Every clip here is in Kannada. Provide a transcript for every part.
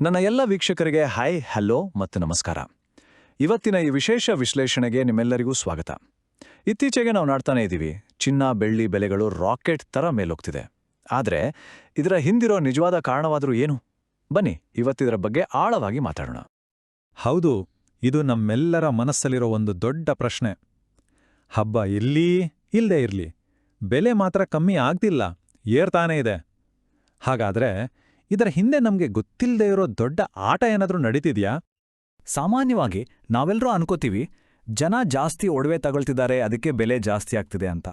ನನ್ನ ಎಲ್ಲ ವೀಕ್ಷಕರಿಗೆ ಹಾಯ್, ಹಲೋ ಮತ್ತು ನಮಸ್ಕಾರ. ಇವತ್ತಿನ ಈ ವಿಶೇಷ ವಿಶ್ಲೇಷಣೆಗೆ ನಿಮ್ಮೆಲ್ಲರಿಗೂ ಸ್ವಾಗತ. ಇತ್ತೀಚೆಗೆ ನಾವು ನೋಡ್ತಾನೆ ಇದ್ದೀವಿ. ಚಿನ್ನ, ಬೆಳ್ಳಿ ಬೆಲೆಗಳು ರಾಕೆಟ್ ಥರ ಮೇಲೋಗ್ತಿದೆ. ಆದರೆ ಇದರ ಹಿಂದಿರೋ ನಿಜವಾದ ಕಾರಣವಾದರೂ ಏನು? ಬನ್ನಿ, ಇವತ್ತಿದರ ಬಗ್ಗೆ ಆಳವಾಗಿ ಮಾತಾಡೋಣ. ಹೌದು, ಇದು ನಮ್ಮೆಲ್ಲರ ಮನಸ್ಸಲ್ಲಿರೋ ಒಂದು ದೊಡ್ಡ ಪ್ರಶ್ನೆ. ಹಬ್ಬ ಇರ್ಲಿ, ಇಲ್ದೇ ಇರ್ಲಿ, ಬೆಲೆ ಮಾತ್ರ ಕಮ್ಮಿ ಆಗ್ತಿಲ್ಲ, ಏರ್ತಾನೇ ಇದೆ. ಹಾಗಾದ್ರೆ ಇದರ ಹಿಂದೆ ನಮ್ಗೆ ಗೊತ್ತಿಲ್ಲದೆ ಇರೋ ದೊಡ್ಡ ಆಟ ಏನಾದ್ರೂ ನಡೀತಿದ್ಯಾ? ಸಾಮಾನ್ಯವಾಗಿ ನಾವೆಲ್ಲರೂ ಅನ್ಕೋತೀವಿ, ಜನ ಜಾಸ್ತಿ ಒಡವೆ ತಗೊಳ್ತಿದ್ದಾರೆ, ಅದಕ್ಕೆ ಬೆಲೆ ಜಾಸ್ತಿ ಆಗ್ತಿದೆ ಅಂತ.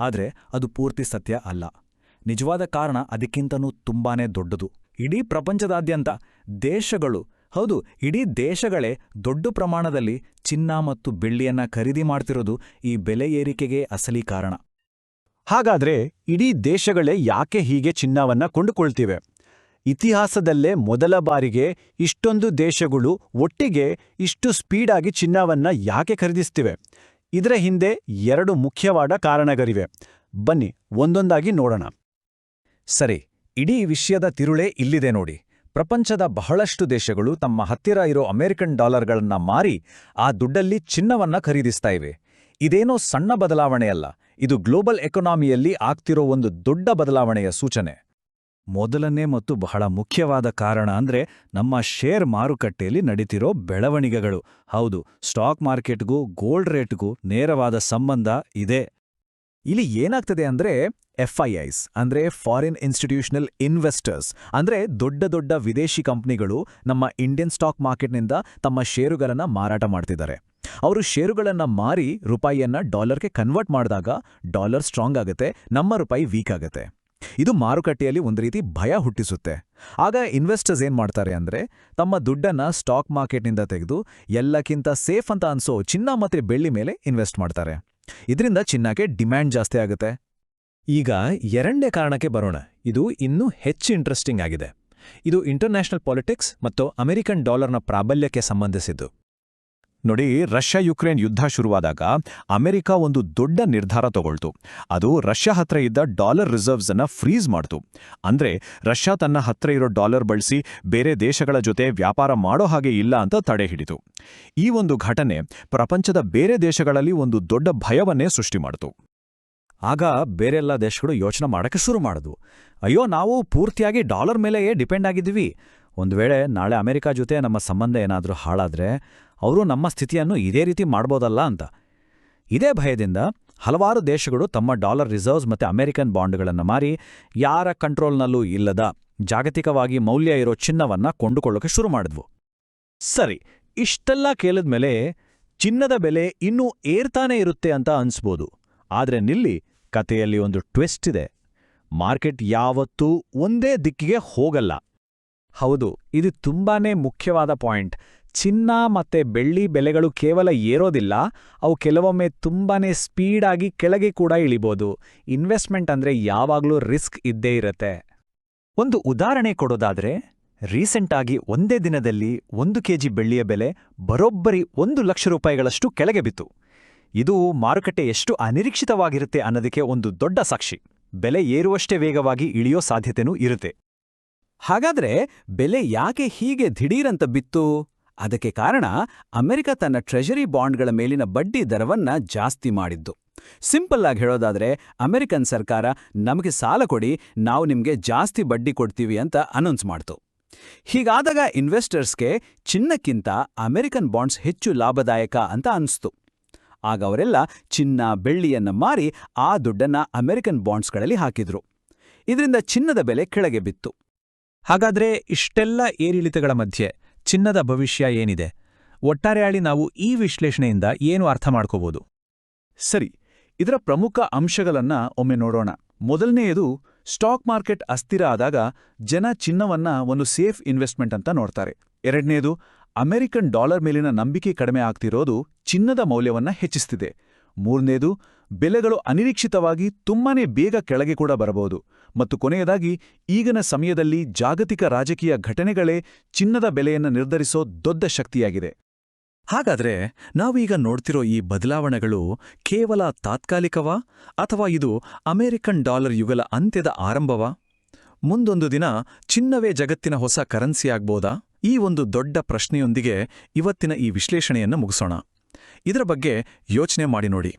ಆದರೆ ಅದು ಪೂರ್ತಿ ಸತ್ಯ ಅಲ್ಲ. ನಿಜವಾದ ಕಾರಣ ಅದಕ್ಕಿಂತನೂ ತುಂಬಾನೇ ದೊಡ್ಡದು. ಇಡೀ ಪ್ರಪಂಚದಾದ್ಯಂತ ದೇಶಗಳು, ಹೌದು, ಇಡೀ ದೇಶಗಳೇ ದೊಡ್ಡ ಪ್ರಮಾಣದಲ್ಲಿ ಚಿನ್ನ ಮತ್ತು ಬೆಳ್ಳಿಯನ್ನ ಖರೀದಿ ಮಾಡ್ತಿರೋದು ಈ ಬೆಲೆ ಏರಿಕೆಗೆ ಅಸಲಿ ಕಾರಣ. ಹಾಗಾದ್ರೆ ಇಡೀ ದೇಶಗಳೇ ಯಾಕೆ ಹೀಗೆ ಚಿನ್ನವನ್ನ ಕೊಂಡುಕೊಳ್ತಿವೆ? ಇತಿಹಾಸದಲ್ಲೇ ಮೊದಲ ಬಾರಿಗೆ ಇಷ್ಟೊಂದು ದೇಶಗಳು ಒಟ್ಟಿಗೆ ಇಷ್ಟು ಸ್ಪೀಡಾಗಿ ಚಿನ್ನವನ್ನ ಯಾಕೆ ಖರೀದಿಸ್ತಿವೆ? ಇದರ ಹಿಂದೆ ಎರಡು ಮುಖ್ಯವಾದ ಕಾರಣಗಳಿವೆ. ಬನ್ನಿ, ಒಂದೊಂದಾಗಿ ನೋಡೋಣ. ಸರಿ, ಇಡೀ ವಿಷಯದ ತಿರುಳೇ ಇಲ್ಲಿದೆ ನೋಡಿ. ಪ್ರಪಂಚದ ಬಹಳಷ್ಟು ದೇಶಗಳು ತಮ್ಮ ಹತ್ತಿರ ಇರೋ ಅಮೆರಿಕನ್ ಡಾಲರ್ಗಳನ್ನ ಮಾರಿ ಆ ದುಡ್ಡಲ್ಲಿ ಚಿನ್ನವನ್ನ ಖರೀದಿಸ್ತಾ ಇವೆ. ಇದೇನೋ ಸಣ್ಣ ಬದಲಾವಣೆಯಲ್ಲ, ಇದು ಗ್ಲೋಬಲ್ ಎಕಾನಮಿಯಲ್ಲಿ ಆಗ್ತಿರೋ ಒಂದು ದೊಡ್ಡ ಬದಲಾವಣೆಯ ಸೂಚನೆ. ಮೊದಲನೇ ಮತ್ತು ಬಹಳ ಮುಖ್ಯವಾದ ಕಾರಣ ಅಂದ್ರೆ ನಮ್ಮ ಶೇರ್ ಮಾರುಕಟ್ಟೆಯಲ್ಲಿ ನಡೀತಿರೋ ಬೆಳವಣಿಗೆಗಳು. ಹೌದು, ಸ್ಟಾಕ್ ಮಾರ್ಕೆಟ್ಗೂ ಗೋಲ್ಡ್ ರೇಟ್ಗೂ ನೇರವಾದ ಸಂಬಂಧ ಇದೆ. ಇಲ್ಲಿ ಏನಾಗ್ತದೆ ಅಂದ್ರೆ ಎಫ್ಐಐಸ್ ಅಂದ್ರೆ ಫಾರಿನ್ ಇನ್ಸ್ಟಿಟ್ಯೂಷನಲ್ ಇನ್ವೆಸ್ಟರ್ಸ್ ಅಂದ್ರೆ ದೊಡ್ಡ ದೊಡ್ಡ ವಿದೇಶಿ ಕಂಪನಿಗಳು ನಮ್ಮ ಇಂಡಿಯನ್ ಸ್ಟಾಕ್ ಮಾರ್ಕೆಟ್ನಿಂದ ತಮ್ಮ ಷೇರುಗಳನ್ನು ಮಾರಾಟ ಮಾಡ್ತಿದ್ದಾರೆ. ಅವರು ಷೇರುಗಳನ್ನು ಮಾರಿ ರೂಪಾಯಿಯನ್ನು ಡಾಲರ್ಗೆ ಕನ್ವರ್ಟ್ ಮಾಡಿದಾಗ ಡಾಲರ್ ಸ್ಟ್ರಾಂಗ್ ಆಗುತ್ತೆ, ನಮ್ಮ ರೂಪಾಯಿ ವೀಕ್ ಆಗುತ್ತೆ. ಇದು ಮಾರುಕಟ್ಟೆಯಲ್ಲಿ ಒಂದು ರೀತಿ ಭಯ ಹುಟ್ಟಿಸುತ್ತೆ. ಆಗ ಇನ್ವೆಸ್ಟರ್ಸ್ ಏನು ಮಾಡ್ತಾರೆ ಅಂದ್ರೆ, ತಮ್ಮ ದುಡ್ಡನ್ನ ಸ್ಟಾಕ್ ಮಾರ್ಕೆಟ್ನಿಂದ ತೆಗೆದು ಎಲ್ಲಕ್ಕಿಂತ ಸೇಫ್ ಅಂತ ಅನ್ಸೋ ಚಿನ್ನ ಮತ್ತೆ ಬೆಳ್ಳಿ ಮೇಲೆ ಇನ್ವೆಸ್ಟ್ ಮಾಡ್ತಾರೆ. ಇದರಿಂದ ಚಿನ್ನಕ್ಕೆ ಡಿಮ್ಯಾಂಡ್ ಜಾಸ್ತಿ ಆಗುತ್ತೆ. ಈಗ ಎರಡನೇ ಕಾರಣಕ್ಕೆ ಬರೋಣ. ಇದು ಇನ್ನೂ ಹೆಚ್ಚು ಇಂಟ್ರೆಸ್ಟಿಂಗ್ ಆಗಿದೆ. ಇದು ಇಂಟರ್ನ್ಯಾಷನಲ್ ಪಾಲಿಟಿಕ್ಸ್ ಮತ್ತು ಅಮೆರಿಕನ್ ಡಾಲರ್ನ ಪ್ರಾಬಲ್ಯಕ್ಕೆ ಸಂಬಂಧಿಸಿದ್ದು. ನೋಡಿ ರಷ್ಯಾ ಯುಕ್ರೇನ್ ಯುದ್ಧ ಶುರುವಾದಾಗ ಅಮೆರಿಕ ಒಂದು ದೊಡ್ಡ ನಿರ್ಧಾರ ತಗೊಳ್ತು. ಅದು ರಷ್ಯಾ ಹತ್ರ ಇದ್ದ ಡಾಲರ್ ರಿಸರ್ವ್ಸ್ ಅನ್ನ ಫ್ರೀಸ್ ಮಾಡ್ತು. ಅಂದ್ರೆ, ರಷ್ಯಾ ತನ್ನ ಹತ್ರ ಇರೋ ಡಾಲರ್ ಬಳಸಿ ಬೇರೆ ದೇಶಗಳ ಜೊತೆ ವ್ಯಾಪಾರ ಮಾಡೋ ಹಾಗೆ ಇಲ್ಲ ಅಂತ ತಡೆ ಹಿಡಿತು. ಈ ಒಂದು ಘಟನೆ ಪ್ರಪಂಚದ ಬೇರೆ ದೇಶಗಳಲ್ಲಿ ಒಂದು ದೊಡ್ಡ ಭಯವನ್ನೇ ಸೃಷ್ಟಿ ಮಾಡಿತು. ಆಗ ಬೇರೆಲ್ಲ ದೇಶಗಳು ಯೋಚನೆ ಮಾಡಕ್ಕೆ ಶುರು ಮಾಡಿದ್ವು. ಅಯ್ಯೋ, ನಾವು ಪೂರ್ತಿಯಾಗಿ ಡಾಲರ್ ಮೇಲೆಯೇ ಡಿಪೆಂಡ್ ಆಗಿದ್ದೀವಿ. ಒಂದು ವೇಳೆ ನಾಳೆ ಅಮೆರಿಕಾ ಜೊತೆ ನಮ್ಮ ಸಂಬಂಧ ಏನಾದರೂ ಹಾಳಾದರೆ ಅವರು ನಮ್ಮ ಸ್ಥಿತಿಯನ್ನು ಇದೇ ರೀತಿ ಮಾಡ್ಬೋದಲ್ಲ ಅಂತ. ಇದೇ ಭಯದಿಂದ ಹಲವಾರು ದೇಶಗಳು ತಮ್ಮ ಡಾಲರ್ ರಿಸರ್ವ್ಸ್ ಮತ್ತು ಅಮೆರಿಕನ್ ಬಾಂಡ್ಗಳನ್ನು ಮಾರಿ ಯಾರ ಕಂಟ್ರೋಲ್ನಲ್ಲೂ ಇಲ್ಲದ ಜಾಗತಿಕವಾಗಿ ಮೌಲ್ಯ ಇರೋ ಚಿನ್ನವನ್ನ ಕೊಂಡುಕೊಳ್ಳೋಕೆ ಶುರು ಮಾಡಿದ್ವು. ಸರಿ, ಇಷ್ಟೆಲ್ಲ ಕೇಳಿದ ಮೇಲೆ ಚಿನ್ನದ ಬೆಲೆ ಇನ್ನೂ ಏರ್ತಾನೆ ಇರುತ್ತೆ ಅಂತ ಅನ್ಸ್ಬೋದು. ಆದರೆ ನಿಲ್ಲಿ, ಕಥೆಯಲ್ಲಿ ಒಂದು ಟ್ವಿಸ್ಟ್ ಇದೆ. ಮಾರ್ಕೆಟ್ ಯಾವತ್ತೂ ಒಂದೇ ದಿಕ್ಕಿಗೆ ಹೋಗಲ್ಲ. ಹೌದು, ಇದು ತುಂಬಾನೇ ಮುಖ್ಯವಾದ ಪಾಯಿಂಟ್. ಚಿನ್ನ ಮತ್ತೆ ಬೆಳ್ಳಿ ಬೆಲೆಗಳು ಕೇವಲ ಏರೋದಿಲ್ಲ, ಅವು ಕೆಲವೊಮ್ಮೆ ತುಂಬಾನೇ ಸ್ಪೀಡಾಗಿ ಕೆಳಗೆ ಕೂಡ ಇಳಿಬೋದು. ಇನ್ವೆಸ್ಟ್ಮೆಂಟ್ ಅಂದ್ರೆ ಯಾವಾಗ್ಲೂ ರಿಸ್ಕ್ ಇದ್ದೇ ಇರತ್ತೆ. ಒಂದು ಉದಾಹರಣೆ ಕೊಡೋದಾದ್ರೆ, ರೀಸೆಂಟಾಗಿ ಒಂದೇ ದಿನದಲ್ಲಿ ಒಂದು ಕೆಜಿ ಬೆಳ್ಳಿಯ ಬೆಲೆ ಬರೋಬ್ಬರಿ ಒಂದು ಲಕ್ಷ ರೂಪಾಯಿಗಳಷ್ಟು ಕೆಳಗೆ ಬಿತ್ತು. ಇದು ಮಾರುಕಟ್ಟೆ ಎಷ್ಟು ಅನಿರೀಕ್ಷಿತವಾಗಿರುತ್ತೆ ಅನ್ನೋದಕ್ಕೆ ಒಂದು ದೊಡ್ಡ ಸಾಕ್ಷಿ. ಬೆಲೆ ಏರುವಷ್ಟೇ ವೇಗವಾಗಿ ಇಳಿಯೋ ಸಾಧ್ಯತೆನೂ ಇರುತ್ತೆ. ಹಾಗಾದ್ರೆ ಬೆಲೆ ಯಾಕೆ ಹೀಗೆ ದಿಢೀರಂತ ಬಿತ್ತು? ಅದಕ್ಕೆ ಕಾರಣ ಅಮೆರಿಕ ತನ್ನ ಟ್ರೆಷರಿ ಬಾಂಡ್ಗಳ ಮೇಲಿನ ಬಡ್ಡಿ ದರವನ್ನ ಜಾಸ್ತಿ ಮಾಡಿದ್ದು. ಸಿಂಪಲ್ ಆಗಿ ಹೇಳೋದಾದ್ರೆ ಅಮೆರಿಕನ್ ಸರ್ಕಾರ ನಮಗೆ ಸಾಲ ಕೊಡಿ, ನಾವು ನಿಮ್ಗೆ ಜಾಸ್ತಿ ಬಡ್ಡಿ ಕೊಡ್ತೀವಿ ಅಂತ ಅನೌನ್ಸ್ ಮಾಡ್ತು. ಹೀಗಾದಾಗ ಇನ್ವೆಸ್ಟರ್ಸ್ಗೆ ಚಿನ್ನಕ್ಕಿಂತ ಅಮೆರಿಕನ್ ಬಾಂಡ್ಸ್ ಹೆಚ್ಚು ಲಾಭದಾಯಕ ಅಂತ ಅನಿಸ್ತು. ಆಗ ಅವರೆಲ್ಲ ಚಿನ್ನ, ಬೆಳ್ಳಿಯನ್ನ ಮಾರಿ ಆ ದುಡ್ಡನ್ನ ಅಮೆರಿಕನ್ ಬಾಂಡ್ಸ್ಗಳಲ್ಲಿ ಹಾಕಿದ್ರು. ಇದರಿಂದ ಚಿನ್ನದ ಬೆಲೆ ಕೆಳಗೆ ಬಿತ್ತು. ಹಾಗಾದ್ರೆ ಇಷ್ಟೆಲ್ಲ ಏರಿಳಿತಗಳ ಮಧ್ಯೆ ಚಿನ್ನದ ಭವಿಷ್ಯ ಏನಿದೆ? ಒಟ್ಟಾರೆಯಾಳಿ ನಾವು ಈ ವಿಶ್ಲೇಷಣೆಯಿಂದ ಏನು ಅರ್ಥ ಮಾಡ್ಕೋಬಹುದು ಸರಿ, ಇದರ ಪ್ರಮುಖ ಅಂಶಗಳನ್ನ ಒಮ್ಮೆ ನೋಡೋಣ. ಮೊದಲನೆಯದು, ಸ್ಟಾಕ್ ಮಾರ್ಕೆಟ್ ಅಸ್ಥಿರ ಆದಾಗ ಜನ ಚಿನ್ನವನ್ನ ಒಂದು ಸೇಫ್ ಇನ್ವೆಸ್ಟ್ಮೆಂಟ್ ಅಂತ ನೋಡ್ತಾರೆ. ಎರಡನೆಯದು ಅಮೆರಿಕನ್ ಡಾಲರ್ ಮೇಲಿನ ನಂಬಿಕೆ ಕಡಿಮೆ ಆಗ್ತಿರೋದು ಚಿನ್ನದ ಮೌಲ್ಯವನ್ನ ಹೆಚ್ಚಿಸ್ತಿದೆ. ಮೂರನೇದು ಬೆಲೆಗಳು ಅನಿರೀಕ್ಷಿತವಾಗಿ ತುಂಬಾನೇ ಬೇಗ ಕೆಳಗೆ ಕೂಡ ಬರಬಹುದು. ಮತ್ತು ಕೊನೆಯದಾಗಿ, ಈಗಿನ ಸಮಯದಲ್ಲಿ ಜಾಗತಿಕ ರಾಜಕೀಯ ಘಟನೆಗಳೇ ಚಿನ್ನದ ಬೆಲೆಯನ್ನು ನಿರ್ಧರಿಸೋ ದೊಡ್ಡ ಶಕ್ತಿಯಾಗಿದೆ. ಹಾಗಾದ್ರೆ ನಾವೀಗ ನೋಡ್ತಿರೋ ಈ ಬದಲಾವಣೆಗಳು ಕೇವಲ ತಾತ್ಕಾಲಿಕವಾ? ಅಥವಾ ಇದು ಅಮೆರಿಕನ್ ಡಾಲರ್ ಯುಗಲ ಅಂತ್ಯದ ಆರಂಭವಾ? ಮುಂದೊಂದು ದಿನ ಚಿನ್ನವೇ ಜಗತ್ತಿನ ಹೊಸ ಕರೆನ್ಸಿಯಾಗ್ಬೋದಾ ಈ ಒಂದು ದೊಡ್ಡ ಪ್ರಶ್ನೆಯೊಂದಿಗೆ ಇವತ್ತಿನ ಈ ವಿಶ್ಲೇಷಣೆಯನ್ನು ಮುಗಿಸೋಣ. ಇದರ ಬಗ್ಗೆ ಯೋಚನೆ ಮಾಡಿ ನೋಡಿ.